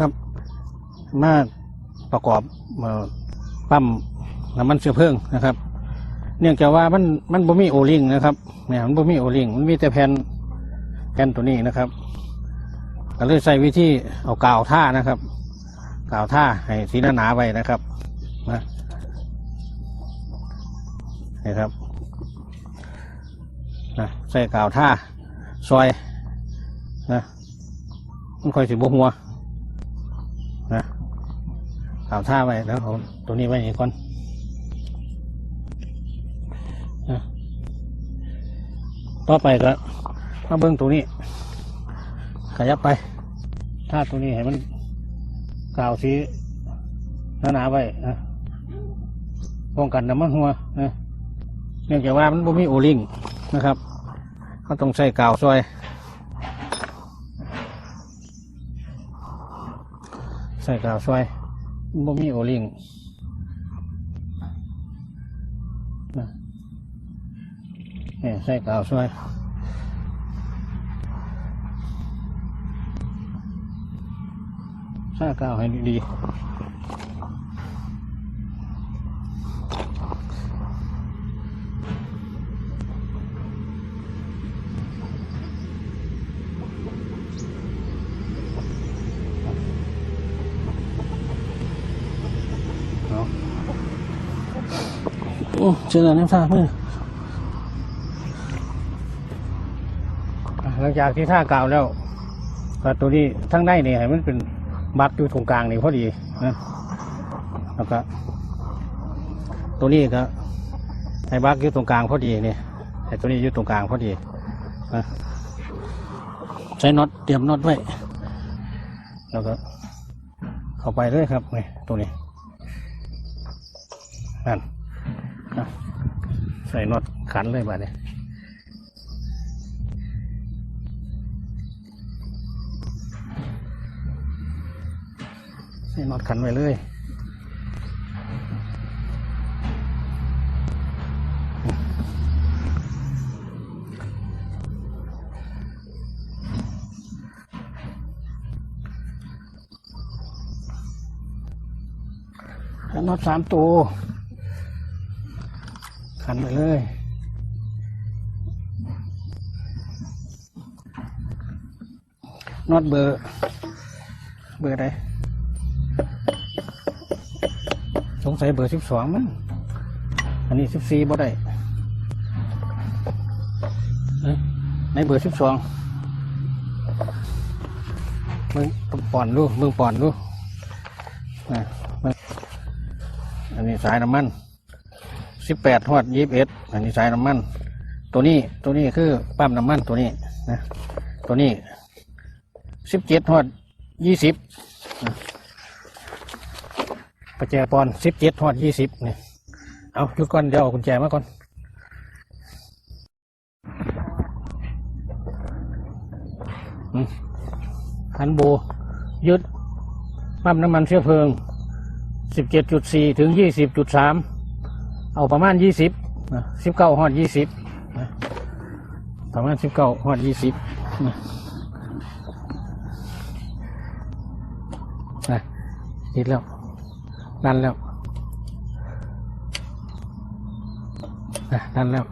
ครับมาประกอบปั๊มน้ำมันเชื้อเพลิงนะครับ เนื่องจากว่ามันมันบ่มีโอลิงนะครับเนี่ยมันบ่มีโอลิงมันมีแต่แผ่นแผ่นตัวนี้นะครับก็เลยใช้วิธีเอากาวท่านะครับกาวท่าให้สีหนาๆไว้นะครับนะนี่ครับนะใส่กาวท่าซอยนะมันค่อยสิบหัว กาวท่าไว้แล้วเอาตัวนี้ไว้นี่ก่อนนะต่อไปก็มาเบิ้งตัวนี้ ขยับไปถ้าตัวนี้ให้มันกาวสีหนาๆไว้นะป้องกันน้ำมันหัวนะเนื่องจากว่ามันบ่มีโอลิงนะครับก็ต้องใส่กาวซอย ใส่กาวซอย บ่มีโอลิงนะเนี่ยใส่กาวช่วยซ่ากาวให้ดีๆ เจอแล้วน้ำซ่าเพื่อหลังจากที่ท่ากาวแล้วก็ตัวนี้ทั้งได้เนี่ยให้มันเป็นบักอยู่ตรงกลางนี่พอดีนะแล้วก็ตัวนี้ก็ให้บักอยู่ตรงกลางพอดีเนี่ยไอ้ตัวนี้อยู่ตรงกลางพอดีนะใช้น็อตเตรียมน็อตไว้แล้วก็เข้าไปเลยครับนี่ตัวนี้นั่น ส่น็อตขันเลยบานี้ใส่น็อตขันไว้เลยน็อตสามตัว ขันไปเลยน็อตเบอร์ เบอร์ใดสงสัยเบอร์สิบสองมั้งอันนี้สิบสี่บ่ได้ในเบอร์สิบสองมึงป่อนดูมึงป่อนดูอันนี้สายน้ำมัน สิบแปดหอดยี่สิบเอ็ดอันนี้สายน้ำมัน ตัวนี้ตัวนี้คือปั๊มน้ำมันตัวนี้นะตัวนี้สิบเจ็ดหอดยี่สิบประแจปอนสิบเจ็ดทอดยี่สิบเนี่ยเอาหยุดก่อนเดี๋ยวเอากุญแจมาก่อนทันโบยึดปั๊มน้ำมันเชื้อเพลิงสิบเจ็ดจุดสี่ถึงยี่สิบจุดสาม เอาประมาณยี่สิบสิบเก้าหอดยี่สิบประมาณสิบเก้าหอดยี่สิบนะติดแล้ว นั่นแล้วอะนั่นแล้ว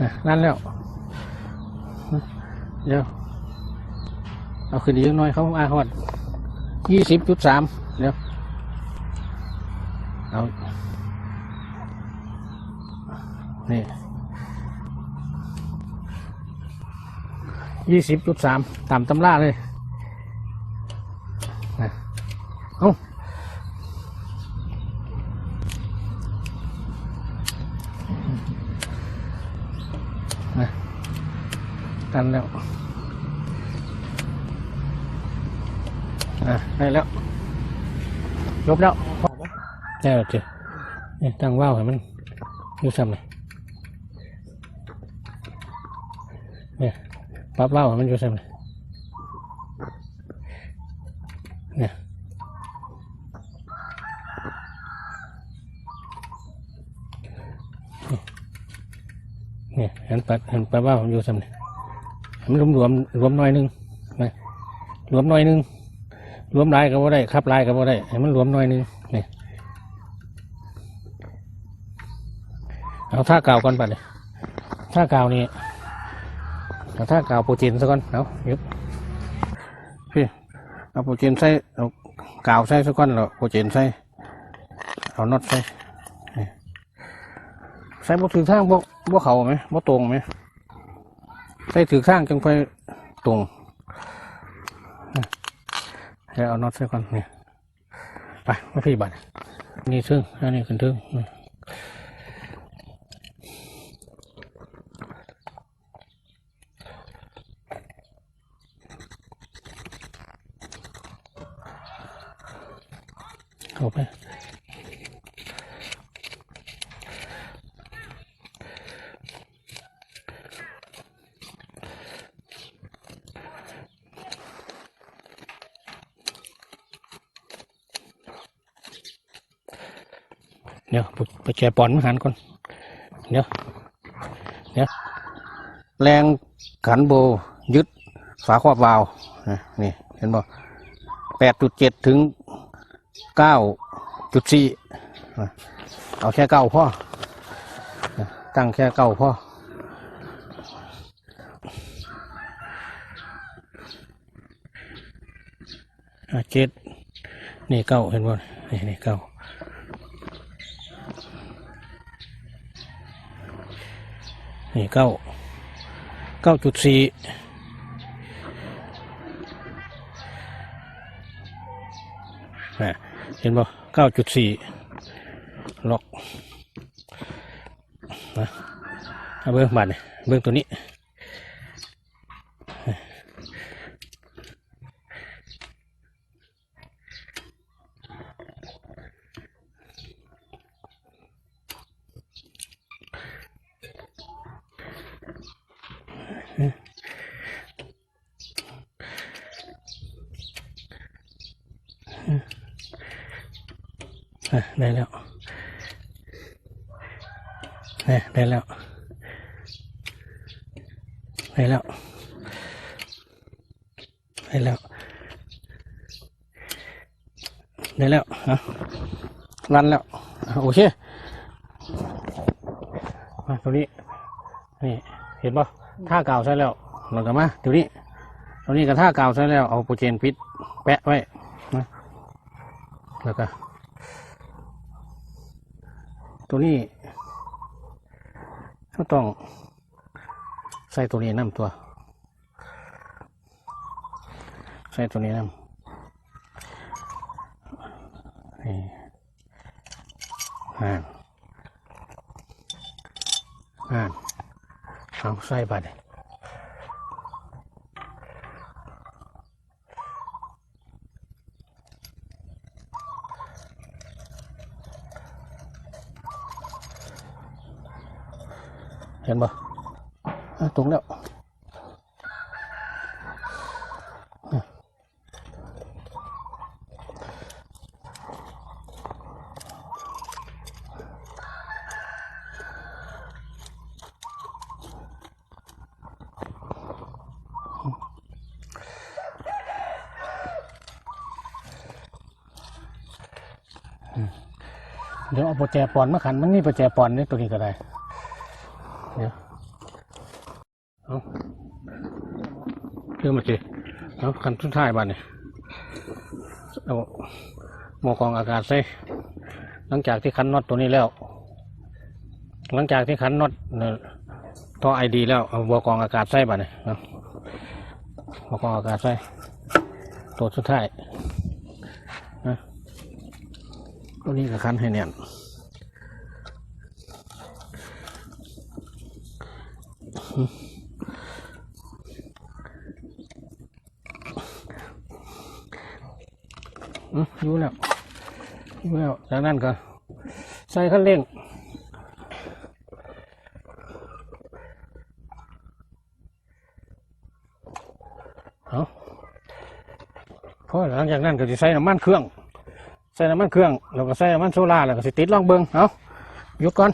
อะนั่นแล้วอะเดี๋ยว เอาขึ้นอีกหน่อยเขาอาหอดยี่สิบจุดสามเดี๋ยว เอานี่ยี่สิบจุดสามตามตำราเลยนะเอานะตันแล้วอะได้แล้วยกแล้ว ได้แล้วเจ้นี่ตั้งว่าวให้มันอยู่ซ้ำเลยเนี่ยปรับว่าวให้มันอยู่ซ้ำเลยเนี่ยเนี่ยเห็นปัดเห็นปัดว่าผมอยู่ซ้ำเนี่ยมันรวมรวมรวมหน่อยนึงนะรวมหน่อยนึงรวมลายก็บ่ได้ครับลายก็บ่ได้ให้มันรวมหน่อยนึง เอาท่ากาวก่อนไปเลยท่ากาวนี่เอาท่ากาวโปรตีนซะก่อนเอาหยุดพี่เอาโปรตีนใส่เอากาวใส่ซะก่อนแล้วโปรตีนใส่เอาน็อตใส่ใส่บ่ถือทางบ่บ่เขาไหมบ่ตรงไหมใส่ถือข้างจังไปตรงเดี๋ยวเอาน็อตใส่ก่อนนี่ไปมาพี่บัตรนี่ซึ่งอันนี้ขึ้นทึ่ง เอาไปเดี๋ยวไปไปแจปอนมหันก่อน เดี๋ยว เดี๋ยว แรงขันโบยึดฝาครอบวาล์วนะนี่ เห็นบ่แปดจุดเจ็ดถึง เก้าจุดสี่เอาแค่เก้าพ่อตั้งแค่เก้าพ่ออะเจ็ดนี่เก้าเห็นบ่นี่นี่เก้านี่เก้าเก้าจุดสี่ เห็นบ่เก้าจุดสี่ล็อกนะเบิ้งบัตรเบิ้งตัวนี้ ได้แล้วนี่ได้แล้ว ได้แล้ว ได้แล้ว ได้แล้วอะรันแล้ว โอเค มาตรงนี้ นี่ เห็นป่ะท่าเก่าใช่แล้วเราก็มาตรงนี้ตรงนี้ก็ท่าเก่าใช่แล้ว เอาโปรเจนพิษแปะไว้นะแล้วก็ ตัวนี้เขาต้องใส่ตัวนี้น้ำตัว ใส่ตัวนี้น้ำนี่อ่านอ่านเอาใส่บัตร เห็นปะอ่ตรงแล้วเดี๋ยวเอาโปรแจปอนมาขันมันนี่โปรแจปอนนี่ตัวนี้ก็ได้ เดี๋ยวเอา เรื่อมาสิเอาขันสุดท้ายบ้านเนี่ยเอาหมอกรองอากาศใส่หลังจากที่ขันน็อตตัวนี้แล้ว หลังจากที่ขันน็อตท่อไอดีแล้วเอาหมอกรองอากาศใส่บ้านเนี่ยเอาหมอกรองอากาศใส่ตัวสุดท้ายนะตัวนี้ก็ขันให้แน่นอืม อยู่แล้วอยู่แล้วจากนั้นก็ ใส่คันเร่งเอาเพราะหลังจากนั้นก็จะใส่น้ำมันเครื่อง ใส่น้ำมันเครื่อง แล้วก็ใส่น้ำมันโซล่าแล้วก็สิติดลองเบิงเอาหยุดก่อน